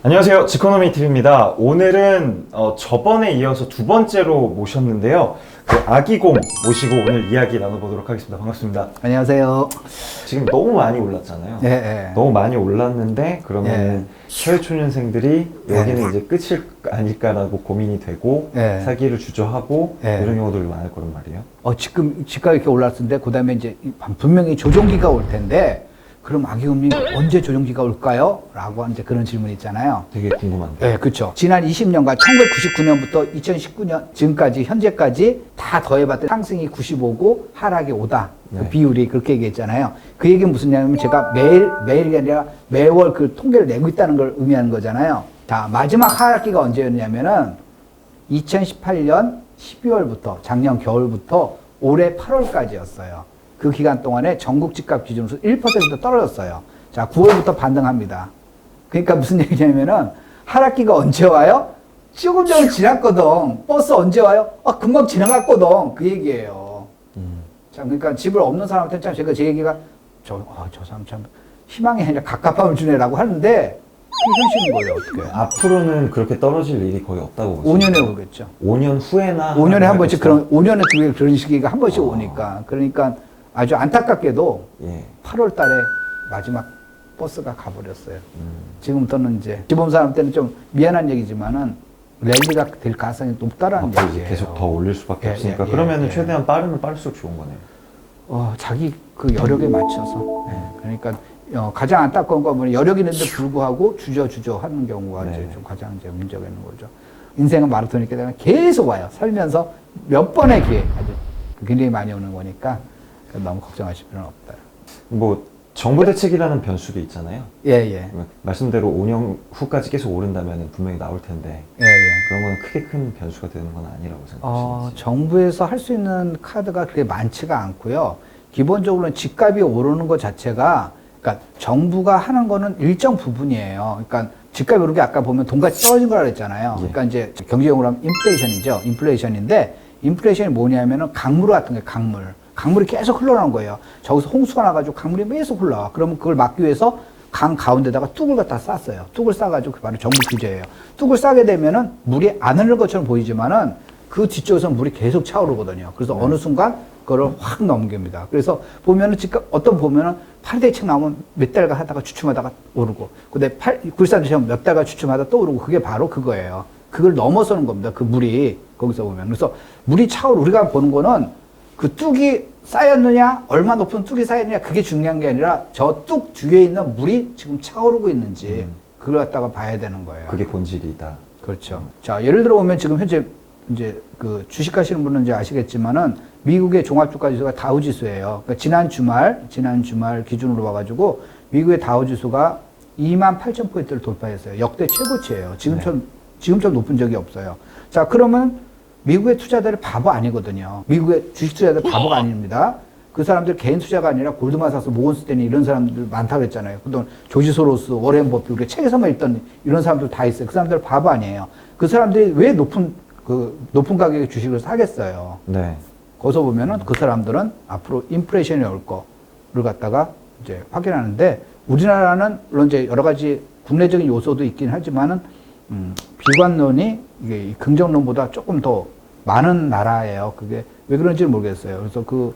안녕하세요. 지코노미 TV입니다. 오늘은 어, 저번에 이어서 두 번째로 모셨는데요. 그 아기곰 모시고 오늘 이야기 나눠보도록 하겠습니다. 반갑습니다. 안녕하세요. 지금 너무 많이 올랐잖아요. 예, 예. 너무 많이 올랐는데 그러면 사회초년생들이 예. 여기는 이제 끝일 아닐까라고 고민이 되고 예. 사기를 주저하고 예. 이런 경우들이 많을 거란 말이에요. 어, 지금 집값 이렇게 올랐는데, 그 다음에 이제 분명히 조정기가 올 텐데, 그럼 아기금리 언제 조정기가 올까요? 라고 이제 그런 질문이 있잖아요. 되게 궁금한데. 네, 그렇죠. 지난 20년간 1999년부터 2019년 지금까지 현재까지 다 더해봤더니 상승이 95고 하락이 5다. 그 네. 비율이 그렇게 얘기했잖아요. 그 얘기는 무슨 얘기냐면 제가 매일 매일이 아니라 매월 그 통계를 내고 있다는 걸 의미하는 거잖아요. 자 마지막 하락기가 언제였냐면은 2018년 12월부터 작년 겨울부터 올해 8월까지였어요. 그 기간 동안에 전국 집값 기준으로 1% 떨어졌어요. 자 9월부터 반등합니다. 그러니까 무슨 얘기냐면은 하락기가 언제 와요? 조금 전에 지났거든. 버스 언제 와요? 아, 금방 지나갔거든. 그 얘기예요. 음. 참, 그러니까 집을 없는 사람한테 참 제가 제 얘기가 저, 아, 저 사람 참 희망이 아니라 갑갑함을 주네라고 하는데 현실인 거예요. 어떻게. 아, 앞으로는 그렇게 떨어질 일이 거의 없다고 보시죠. 5년에 오겠죠. 5년 후에나 5년에 한 번씩? 그런, 5년에 그게 그런 시기가 한 번씩 어. 오니까. 그러니까 아주 안타깝게도 예. 8월 달에 마지막 버스가 가버렸어요. 음. 지금부터는 이제 기본 사람 때는 좀 미안한 얘기지만은 랠리가 될 가능성이 높다라는 얘기예요. 계속 더 올릴 수밖에 예, 없으니까 예, 그러면은 예. 최대한 빠르면 빠를수록 좋은 거네요. 어, 자기 그 여력에 맞춰서. 예, 그러니까 어, 가장 안타까운 건 뭐냐 여력 있는데 불구하고 주저 주저 하는 경우가 네. 이제 좀 가장 이제 문제가 있는 거죠. 인생은 마라톤이기 때문에 계속 와요. 살면서 몇 번의 기회 아주 굉장히 많이 오는 거니까 너무 걱정하실 필요는 없다. 뭐 정부 대책이라는 변수도 있잖아요. 예, 예. 말씀대로 5년 후까지 계속 오른다면 분명히 나올 텐데 예, 예. 그런 건 크게 큰 변수가 되는 건 아니라고 어, 생각하시는지. 정부에서 할 수 있는 카드가 그렇게 많지가 않고요. 기본적으로는 집값이 오르는 것 자체가, 그러니까 정부가 하는 거는 일정 부분이에요. 그러니까 집값이 오르게 아까 보면 돈가스 떨어진 거라 그랬잖아요. 예. 그러니까 이제 경제용어로 하면 인플레이션이죠. 인플레이션인데, 인플레이션이 뭐냐면은 강물 같은 게 강물. 강물이 계속 흘러나오는 거예요. 저기서 홍수가 나가지고 강물이 계속 흘러와. 그러면 그걸 막기 위해서 강 가운데다가 뚝을 갖다 쌌어요. 뚝을 싸가지고 그 바로 정부 규제예요. 뚝을 싸게 되면은 물이 안 흐르는 것처럼 보이지만은 그 뒤쪽에서 물이 계속 차오르거든요. 그래서 어느 순간 그거를 확 넘깁니다. 그래서 보면은 지금 어떤 보면은 팔대책 나오면 몇 달간 하다가 주춤하다가 오르고, 근데 팔, 굴산처럼 몇 달간 주춤하다 또 오르고 그게 바로 그거예요. 그걸 넘어서는 겁니다. 그 물이 거기서 보면. 그래서 물이 차오르 우리가 보는 거는 그 뚝이 쌓였느냐, 얼마 높은 뚝이 쌓였느냐, 그게 중요한 게 아니라 저 뚝 뒤에 있는 물이 지금 차오르고 있는지, 음. 그걸 갖다가 봐야 되는 거예요. 그게 본질이다. 그렇죠. 자, 예를 들어 보면 지금 현재 이제 그 주식 하시는 분은 이제 아시겠지만은 미국의 종합주가 지수가 다우 지수예요. 그러니까 지난 주말, 지난 주말 기준으로 봐가지고 미국의 다우 지수가 2만 8천 포인트를 돌파했어요. 역대 최고치예요. 지금처럼 지금처럼 높은 적이 없어요. 자, 그러면 미국의 투자자들 바보 아니거든요. 미국의 주식 투자자들 바보가 아닙니다. 그 사람들 개인 투자가 아니라 골드만사스, 모건스탠리 이런 사람들 많다고 했잖아요. 그동안 조지 소로스, 워렌 버핏 우리가 책에서만 읽던 이런 사람들 다 있어요. 그 사람들 바보 아니에요. 그 사람들이 왜 높은 그 높은 가격의 주식을 사겠어요. 네. 거기서 보면은 그 사람들은 앞으로 인플레이션이 올 거를 갖다가 이제 확인하는데 우리나라는 물론 이제 여러 가지 국내적인 요소도 있긴 하지만은 음, 비관론이 이게 이 긍정론보다 조금 더 많은 나라예요. 그게 왜 그런지 는 모르겠어요. 그래서 그,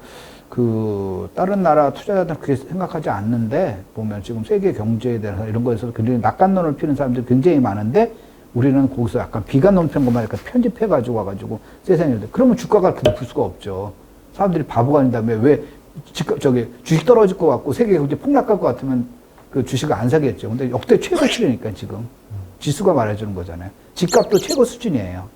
그, 다른 나라 투자자들은 그렇게 생각하지 않는데, 보면 지금 세계 경제에 대해서 이런 거에서 굉장히 낙관론을 피는 사람들이 굉장히 많은데, 우리는 거기서 약간 비관론 편 것만 약간 편집해가지고 와가지고 세상에 그러면 주가가 그렇게 높을 수가 없죠. 사람들이 바보가 아닌다며 왜 집값, 저기 주식 떨어질 것 같고 세계 경제 폭락할 것 같으면 그 주식을 안 사겠죠. 근데 역대 최고치라니까 지금. 지수가 말해주는 거잖아요. 집값도 최고 수준이에요.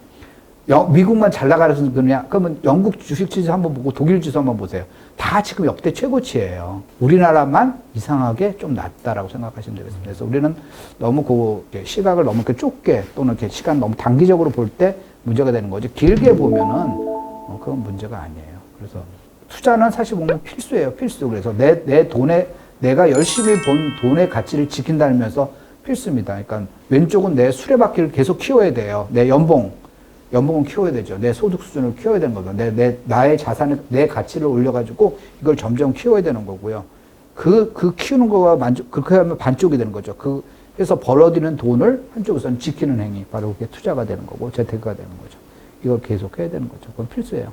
영- 미국만 잘 나가서 그러냐? 그러면 영국 주식 지수 한번 보고 독일 지수 한번 보세요. 다 지금 역대 최고치예요. 우리나라만 이상하게 좀 낮다라고 생각하시면 되겠습니다. 그래서 우리는 너무 그 시각을 너무 이렇게 좁게 또는 이렇게 시간 너무 단기적으로 볼 때 문제가 되는 거지. 길게 보면은 어, 그건 문제가 아니에요. 그래서 투자는 사실 보면 필수예요. 필수. 그래서 내, 내 돈에 내가 열심히 번 돈의 가치를 지킨다면서 필수입니다. 그러니까 왼쪽은 내 수레바퀴를 계속 키워야 돼요. 내 연봉. 연봉은 키워야 되죠. 내 소득 수준을 키워야 되는 거죠. 내, 내, 나의 자산을, 내 가치를 올려가지고 이걸 점점 키워야 되는 거고요. 그, 그 키우는 거가 만족, 그렇게 하면 반쪽이 되는 거죠. 그, 그래서 벌어들이는 돈을 한쪽에서는 지키는 행위, 바로 그게 투자가 되는 거고 재테크가 되는 거죠. 이걸 계속 해야 되는 거죠. 그건 필수예요.